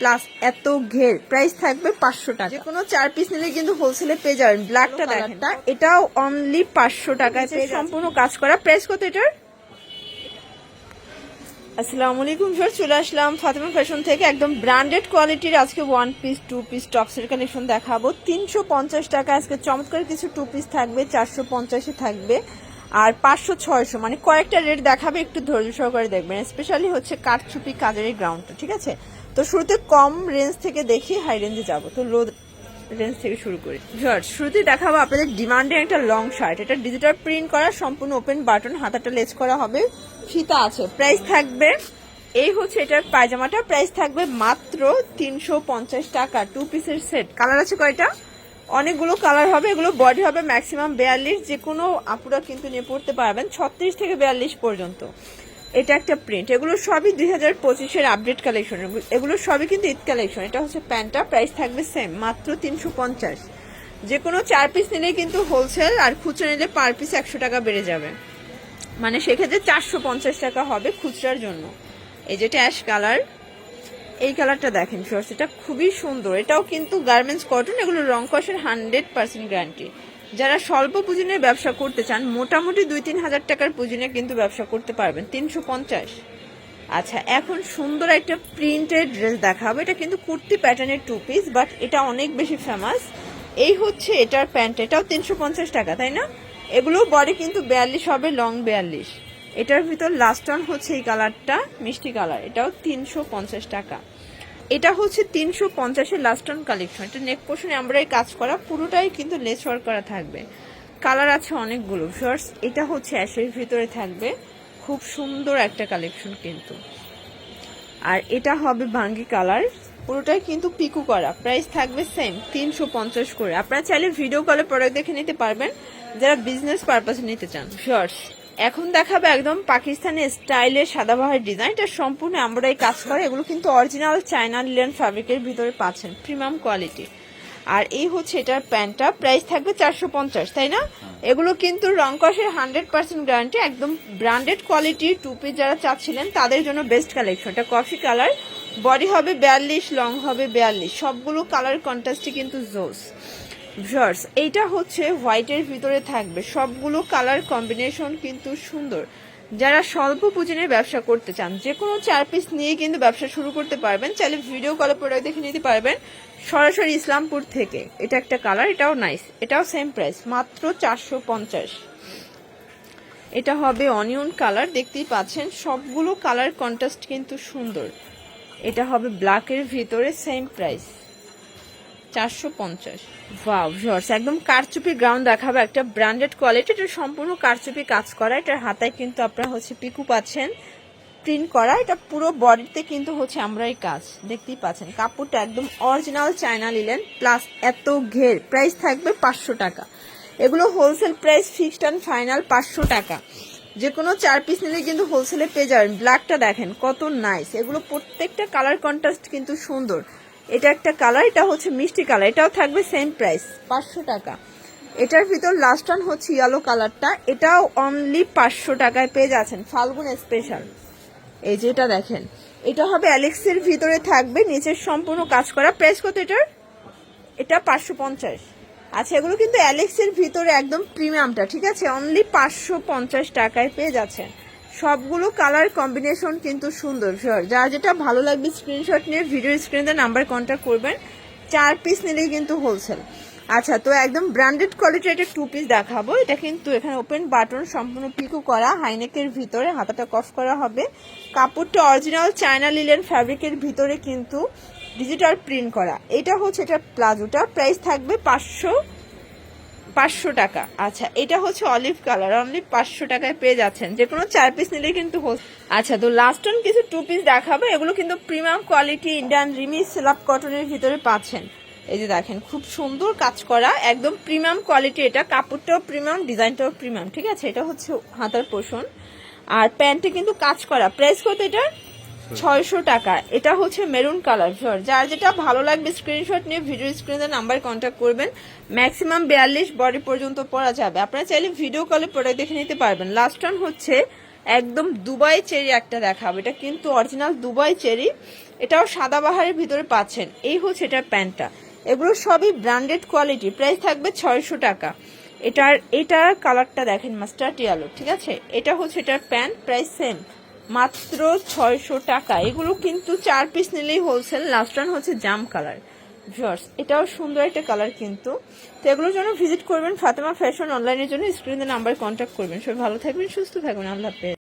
Plus এত ঘের। Price থাকবে পাঁচশো টাকা। যে কোনো চার পিস নিলে কিন্তু হোলসেলে পেয়ে যাবেন। ব্ল্যাকটা দেখেন। এটাও অনলি পাঁচশো টাকায় পেয়ে সম্পূর্ণ কাজ করা। প্রাইস কত এটার? আসসালামু আলাইকুম স্যার চলে আসলাম ফাতেমা ফ্যাশন থেকে। একদম ব্র্যান্ডেড কোয়ালিটির আজকে ওয়ান পিস টু পিস টপসের কালেকশন দেখাবো। তিনশো পঞ্চাশ টাকা আজকে চমৎকার কিছু টু পিস থাকবে চারশো পঞ্চাশে থাকবে। আর পাঁচশো ছয়শো মানে কয়েকটা রেট দেখাবে একটু ধৈর্য সহকারে দেখবেন। স্পেশালি হচ্ছে কাঠছুপি কাজের এই গ্রাউন্ডটা ঠিক আছে? তো শুরুতে কম রেঞ্জ থেকে দেখি হাই রেঞ্জে যাব। তো লো রেঞ্জ থেকে শুরু করি। জর্জ শুরুতেই দেখাবো আপনাদের ডিমান্ডে একটা লং শার্ট এটা ডিজিটাল প্রিন্ট করা, সম্পূর্ণ ওপেন বাটন হাতাটা লেজ করা হবে। ফিতা আছে প্রাইস থাকবে, এই হচ্ছে এটার পায়জামাটা। প্রাইস থাকবে মাত্র তিনশো পঞ্চাশ টাকা টু পিসের সেট কালার আছে কয়টা? অনেকগুলো কালার হবে, এগুলো বডি হবে ম্যাক্সিমাম বিয়াল্লিশ। যে কোনো আপুরা কিন্তু নিয়ে পড়তে পারবেন ছত্রিশ থেকে বিয়াল্লিশ পর্যন্ত। এটা একটা প্রিন্ট এগুলো সবই দুই হাজার পঁচিশের আপডেট কালেকশন এগুলো সবই কিন্তু ঈদ কালেকশন এটা হচ্ছে প্যান্টটা। প্রাইস থাকবে সেম মাত্র তিনশো পঞ্চাশ। যে কোনো চার পিস নিলে কিন্তু হোলসেল আর খুচরা নিলে পার পিস একশো টাকা বেড়ে যাবে। মানে সেক্ষেত্রে চারশো পঞ্চাশ টাকা হবে খুচরার জন্য। এই যেটা অ্যাশ কালার এই কালারটা দেখেন শর্টস এটা খুবই সুন্দর। এটাও কিন্তু গার্মেন্টস কটন এগুলো রং কষের হান্ড্রেড পার্সেন্ট গ্যারান্টি যারা স্বল্প পুঁজি নিয়ে ব্যবসা করতে চান, মোটামুটি দুই তিন হাজার টাকার পুঁজি নিয়ে কিন্তু ব্যবসা করতে পারবেন, তিনশো পঞ্চাশ। আচ্ছা এখন সুন্দর একটা প্রিন্টেড ড্রেস দেখাবো। এটা কিন্তু কুর্তি প্যাটার্নের টু পিস বাট এটা অনেক বেশি ফেমাস এই হচ্ছে এটার প্যান্ট এটাও তিনশো পঞ্চাশ টাকা, তাই না? এগুলো বডি কিন্তু বিয়াল্লিশ হবে লং বিয়াল্লিশ। এটার ভিতর লাস্ট অন হচ্ছে এই কালারটা মিষ্টি কালার এটাও তিনশো পঞ্চাশ টাকা। এটা হচ্ছে তিনশো পঞ্চাশের লাস্ট অন কালেকশন এটা নেক পোর্শনে আমরা এই কাজ করা, পুরোটাই কিন্তু লেস ওয়ার্ক করা থাকবে। কালার আছে অনেকগুলো শর্টস এটা হচ্ছে অ্যাশের ভিতরে থাকবে। খুব সুন্দর একটা কালেকশন কিন্তু। আর এটা হবে ভাঙ্গি কালার পুরোটাই কিন্তু পিকু করা। প্রাইস থাকবে সেম তিনশো পঞ্চাশ করে। আপনারা চাইলে ভিডিও কলে প্রোডাক্ট দেখে নিতে পারবেন। যারা বিজনেস পারপাসে নিতে চান শর্টস এখন দেখাবে একদম পাকিস্তানি স্টাইলের সাদাবাহার ডিজাইন। এটা সম্পূর্ণ আমরাই কাজ করে। এগুলো কিন্তু অরিজিনাল চায়না লিলেন ফ্যাব্রিকের ভিতরে পাচ্ছেন প্রিমিয়াম কোয়ালিটি আর এই হচ্ছে এটার প্যান্টটা। প্রাইস থাকবে চারশো পঞ্চাশ তাই না? এগুলো কিন্তু রংকসের হান্ড্রেড পার্সেন্ট গ্যারান্টি একদম ব্র্যান্ডেড কোয়ালিটির টুপি যারা চাচ্ছিলেন তাদের জন্য বেস্ট কালেকশন এটা কফি কালার বডি হবে বিয়াল্লিশ লং হবে বিয়াল্লিশ। সবগুলো কালার কন্ট্রাস্টই কিন্তু জোস ভিউয়ার্স, এইটা হচ্ছে হোয়াইটের ভিতরে থাকবে। সবগুলো কালার কম্বিনেশন কিন্তু সুন্দর। যারা স্বল্প পুঁজি ব্যবসা করতে চান যে কোনো চার পিস নিয়ে কিন্তু ব্যবসা শুরু করতে পারবেন। চাইলে ভিডিও কলে প্রোডাক্ট দেখে নিতে পারবেন সরাসরি ইসলামপুর থেকে। এটা একটা কালার, এটাও নাইস, এটাও সেম প্রাইস, মাত্র চারশো পঞ্চাশ। এটা হবে অনিয়ন কালার, দেখতেই পাচ্ছেন, সবগুলো কালার কন্ট্রাস্ট কিন্তু সুন্দর। এটা হবে ব্ল্যাকের ভিতরে, সেম প্রাইস। চারশো পঞ্চাশ। ওয়াও ভিউয়ার্স একদম কারচুপি গ্রাউন্ড দেখাবে, একটা ব্র্যান্ডেড কোয়ালিটি এটা সম্পূর্ণ কারচুপি কাজ করা, এটার হাতায় কিন্তু আপনারা হচ্ছে পিকু পাচ্ছেন প্রিন্ট করা, এটা পুরো বডিতে কিন্তু হচ্ছে আমরাই কাজ, দেখতেই পাচ্ছেন, কাপড়টা একদম অরিজিনাল চায়না নিলেন প্লাস এত ঘের প্রাইস থাকবে পাঁচশো টাকা। এগুলো wholesale price fixed and final পাঁচশো টাকা। যে কোনো চার পিস নিলে কিন্তু হোলসেলে পেয়ে যাবেন ব্ল্যাকটা দেখেন, কত নাইস এগুলো প্রত্যেকটা কালার কন্ট্রাস্ট কিন্তু সুন্দর। এটা একটা কালার, এটা হচ্ছে মিষ্টি কালার, এটাও থাকবে সেম প্রাইস পাঁচশো টাকা। এটার ভিতর লাস্ট ওয়ান হচ্ছে ইয়েলো কালারটা এটাও অনলি পাঁচশো টাকায় পেয়ে যাচ্ছেন, ফাল্গুন স্পেশাল এই যে এটা দেখেন, এটা হবে অ্যালেক্সের ভিতরে থাকবে, নিচের সম্পূর্ণ কাজ করা প্রাইস কত এটার? এটা পাঁচশো পঞ্চাশ। আচ্ছা এগুলো কিন্তু অ্যালেক্সের ভিতরে একদম প্রিমিয়ামটা ঠিক আছে? অনলি পাঁচশো পঞ্চাশ টাকায় পেয়ে যাচ্ছেন। সবগুলো কালার কম্বিনেশন কিন্তু সুন্দর শিওর যার যেটা ভালো লাগবে স্ক্রিনশট নিয়ে ভিডিও স্ক্রিনে নাম্বার কন্ট্যাক্ট করবেন। চার পিস নিলেই কিন্তু হোলসেল আচ্ছা তো একদম ব্র্যান্ডেড কোয়ালিটির একটা টু পিস দেখাবো। এটা কিন্তু এখানে ওপেন বাটন সম্পূর্ণ পিকো করা হাইনেকের ভিতরে, হাতাটা কফ করা হবে। কাপড়টা অরিজিনাল চায়না লিলেন ফ্যাব্রিকের ভিতরে কিন্তু ডিজিটাল প্রিন্ট করা। এটা হচ্ছে এটা প্লাজোটা। প্রাইস থাকবে পাঁচশো পাঁচশো টাকা। আচ্ছা এটা হচ্ছে অলিভ কালার অনলি পাঁচশো টাকায় পেয়ে যাচ্ছেন। যে কোনো চার পিস নিলে কিন্তু আচ্ছা তো লাস্ট অন কিছু টু পিস দেখাবো। এগুলো কিন্তু প্রিমিয়াম কোয়ালিটি ইন্ডিয়ান রিমি সিলাপ কটনের ভিতরে পাচ্ছেন। এই যে দেখেন, খুব সুন্দর কাজ করা, একদম প্রিমিয়াম কোয়ালিটি এটা। কাপড়টাও প্রিমিয়াম ডিজাইনটাও প্রিমিয়াম ঠিক আছে? এটা হচ্ছে হাতার পোষণ। আর প্যান্টে কিন্তু কাজ করা। প্রাইস কত এটা ছয়শো টাকা। এটা হচ্ছে মেরুন কালার শিওর যার যেটা ভালো লাগবে স্ক্রিনশট নিয়ে ভিডিও স্ক্রিনে নাম্বার কন্ট্যাক্ট করবেন। ম্যাক্সিমাম বিয়াল্লিশ বডি পর্যন্ত পরা যাবে। আপনারা চাইলে ভিডিও কলে প্রোডাক্ট দেখে নিতে পারবেন। লাস্ট ওয়ান হচ্ছে একদম দুবাই চেরি একটা দেখাবো। এটা কিন্তু অরিজিনাল দুবাই চেরি। এটাও সাদাবাহারের ভিতরে পাচ্ছেন। এই হচ্ছে এটার প্যান্টটা। এগুলো সবই ব্র্যান্ডেড কোয়ালিটি প্রাইস থাকবে ছয়শো টাকা। এটার এটার কালারটা দেখেন মাস্টার ইয়ালো ঠিক আছে? এটা হচ্ছে এটার প্যান্ট প্রাইস সেম মাত্র ছয়শো টাকা। এগুলো কিন্তু চার পিস নিলেই হোলসেল লাস্ট রান হচ্ছে জাম কালার ভিউয়ার্স এটাও সুন্দর একটা কালার কিন্তু। তো এগুলোর জন্য ভিজিট করবেন ফাতেমা ফ্যাশন অনলাইনের জন্য। স্ক্রিনে নাম্বার কন্ট্যাক্ট করবেন। সবাই ভালো থাকবেন, সুস্থ থাকবেন। আল্লাহ হাফেজ।